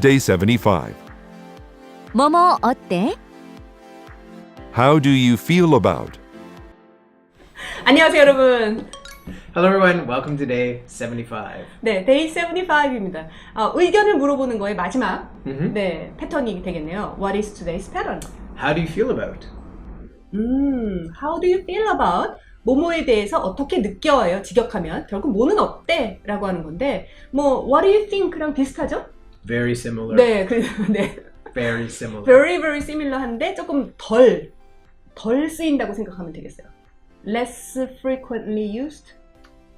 Day 75. 뭐뭐 어때? How do you feel about? 안녕하세요, 여러분. Hello everyone, welcome to day 75. 네, 데이 75입니다. 어, 의견을 물어보는 거의 마지막 Mhm. 네, 패턴이 되겠네요. What is today's pattern? How do you feel about? 음, how do you feel about? 뭐뭐에 대해서 어떻게 느껴요? 직역하면 결국 뭐는 어때? 라고 하는 건데 뭐 what do you think랑 비슷하죠? Very similar. 네, 그, 네. Very similar. very very similar한데 조금 덜, 덜 쓰인다고 생각하면 되겠어요. less frequently used?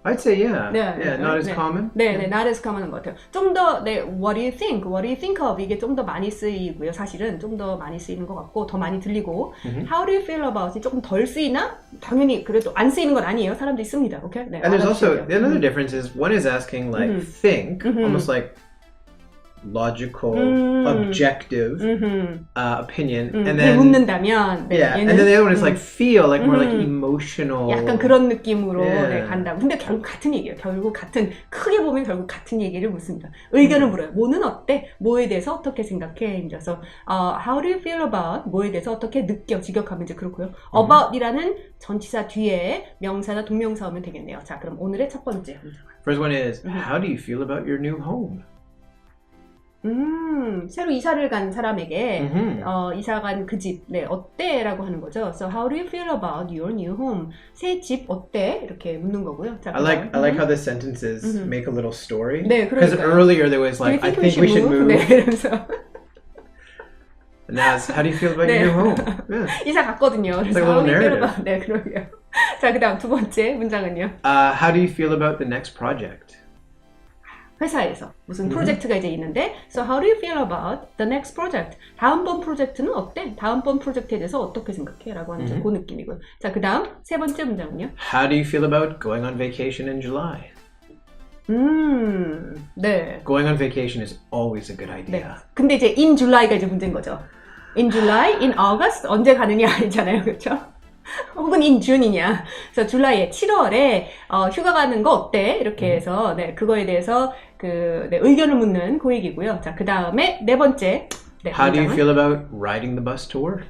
I'd say yeah. 네, yeah, 네, not as 네. common. 네, 네, not as common한 것 같아요. 좀 더, 네, what do you think? What do you think of? 이게 좀 더 많이 쓰이고요. 사실은 좀 더 많이 쓰이는 것 같고, 더 많이 들리고, Mhm. how do you feel about이 조금 덜 쓰이나? 당연히 그래도 안 쓰이는 건 아니에요. 사람들이 씁니다. 오케이? 네, And there's also another 음. difference is one is asking like Mhm. think, Mhm. almost like logical, Mm. objective 음흠. uh, opinion, 음, and 네, then 묻는다면, 네, yeah, 얘는 and then the other one is 음, like feel, like more like Mhm. emotional. 약간 그런 느낌으로 Yeah. 네, 간다. 근데 결국 같은 얘기예요. 결국 같은 크게 보면 결국 같은 얘기를 묻습니다. 의견을 음. 물어요. 뭐는 어때? 뭐에 대해서 어떻게 생각해? 그래서 어, how do you feel about? 뭐에 대해서 어떻게 느껴? 직역하면 이제 그렇고요. 음. about이라는 전치사 뒤에 명사나 동명사 오면 되겠네요. 자, 그럼 오늘의 첫 번째. First one is Mhm. how do you feel about your new home? 음, 새로 이사를 간 사람에게 Mhm. 어, 이사 간 그 집, 네, 어때? 라고 하는 거죠. So, how do you feel about your new home? 새 집 어때? 이렇게 묻는 거고요. 자, I like I like how the sentences Mhm. make a little story. 네, Because 그러니까요. earlier there was like I think we should move. 네, 이러면서 And now it's how do you feel about 네. your new home? Yeah. 이사 갔거든요. 그래서 like a little how do you feel narrative. about- 네, 그러게요. 자, 그 다음 두 번째 문장은요. Uh, how do you feel about the next project? 회사에서 무슨 음. 프로젝트가 이제 있는데, so how do you feel about the next project? 다음번 프로젝트는 어때? 다음번 프로젝트에 대해서 어떻게 생각해?라고 하는 음. 그 느낌이고요. 자, 그 다음 세 번째 문장은요. How do you feel about going on vacation in July? 음, 네. Going on vacation is always a good 네. idea. 근데 이제 in July가 이제 문제인 거죠. in July, in August 언제 가느냐 아니잖아요, 그렇죠? 혹은 in June이냐. 그래서 줄라이에 7월에 어, 휴가 가는 거 어때? 이렇게 해서 네 그거에 대해서 그 네, 의견을 묻는 그 얘기고요. 자, 그 다음에 네 번째. 네, How do you 문장은? feel about riding the bus to work?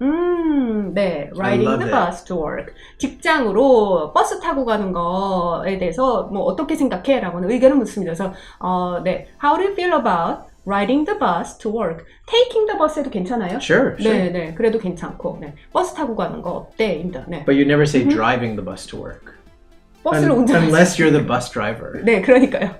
음, 네, riding love the it. bus to work. 직장으로 버스 타고 가는 거에 대해서 뭐 어떻게 생각해?라고는 의견을 묻습니다. 그래서 어, 네, how do you feel about riding the bus to work? taking the bus에도 괜찮아요? Sure, sure. 네, 네, 그래도 괜찮고, 네, 버스 타고 가는 거 어때? 입니다. 네, But you never say Mhm. driving the bus to work. 버스를 Un- 운전하시 unless you're the bus driver. 네, 그러니까요.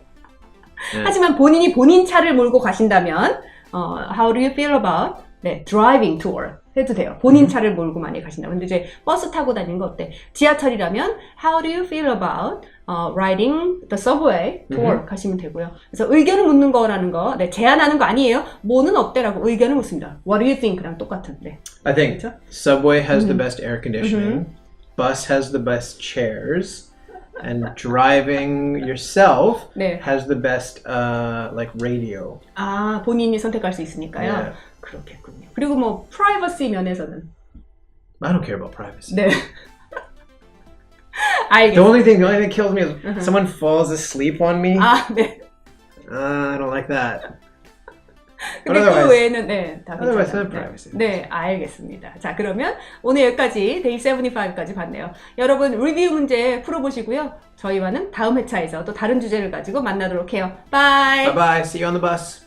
네. 하지만 본인이 본인 차를 몰고 가신다면, 어, how do you feel about 네, driving to work 해도 돼요. 본인 음. 차를 몰고 많이 가신다. 근데 이제 버스 타고 다니는 거 어때? 지하철이라면 how do you feel about 어, riding the subway to 음. work 하시면 되고요. 그래서 의견을 묻는 거라는 거, 네, 제안하는 거 아니에요. 뭐는 어때라고 의견을 묻습니다. What do you think랑 똑같은. 네. I think 그렇죠? subway has the Mhm. best air conditioning, bus has the best chairs, and driving yourself 네. has the best uh, like radio. 아, 본인이 선택할 수 있으니까요. Yeah. 그렇겠군요. 그리고 뭐 privacy 면에서는 I don't care about privacy. 네. The 알겠습니다. only thing, the only thing that kills me is Mhm. someone falls asleep on me. 아, 네. Uh, I don't like that. 근데 그 otherwise- 외에는 네, 다 otherwise 괜찮아요. no privacy. 네. 네, 알겠습니다. 자, 그러면 오늘 여기까지 데이 75까지 봤네요. 여러분 리뷰 문제 풀어보시고요. 저희와는 다음 회차에서 또 다른 주제를 가지고 만나도록 해요. 바이. Bye bye. See you on the bus.